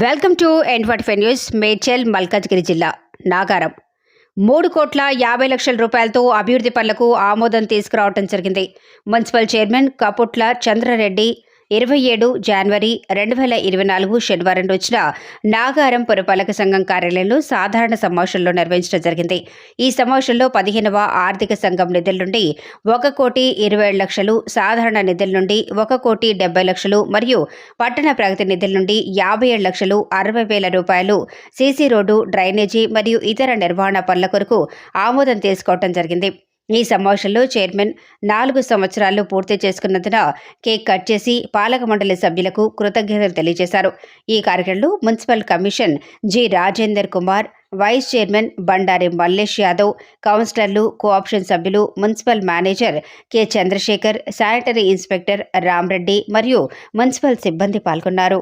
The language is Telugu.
Welcome to N five news Medchal Malkajgiri జిల్లా నాగారం. మూడు కోట్ల యాభై లక్షల రూపాయలతో అభివృద్ధి పనులకు ఆమోదం తీసుకురావడం జరిగింది. మున్సిపల్ చైర్మన్ కపుట్ల చంద్రారెడ్డి ఇరవై ఏడు జనవరి రెండు వేల ఇరవై నాలుగు శనివారం రోజున నాగారం పురపాలక సంఘం కార్యాలయంలో సాధారణ సమావేశంలో నిర్వహించడం జరిగింది. ఈ సమావేశంలో పదిహేనవ ఆర్థిక సంఘం నిధుల నుండి ఒక కోటి ఇరవై ఏడు లక్షలు సాధారణ నిధుల నుండి ఒక కోటి డెబ్బై లక్షలు మరియు పట్టణ ప్రగతి నిధుల నుండి యాభై ఏడు లక్షలు అరవై వేల రూపాయలు సీసీ రోడ్డు డ్రైనేజీ మరియు ఇతర నిర్వహణ పనుల కొరకు ఆమోదం తీసుకోవడం జరిగింది. ఈ సమావేశంలో చైర్మన్ నాలుగు సంవత్సరాలు పూర్తి చేసుకున్నందున కేక్ కట్ చేసి పాలక మండలి సభ్యులకు కృతజ్ఞతలు తెలియజేశారు. ఈ కార్యక్రమంలో municipal commission G Rajender Kumar vice chairman Bandari Mallesh Yadav కౌన్సిలర్లు కోఆప్షన్ సభ్యులు municipal manager K Chandrasekhar sanitary inspector Ramreddy మరియు మున్సిపల్ సిబ్బంది పాల్గొన్నారు.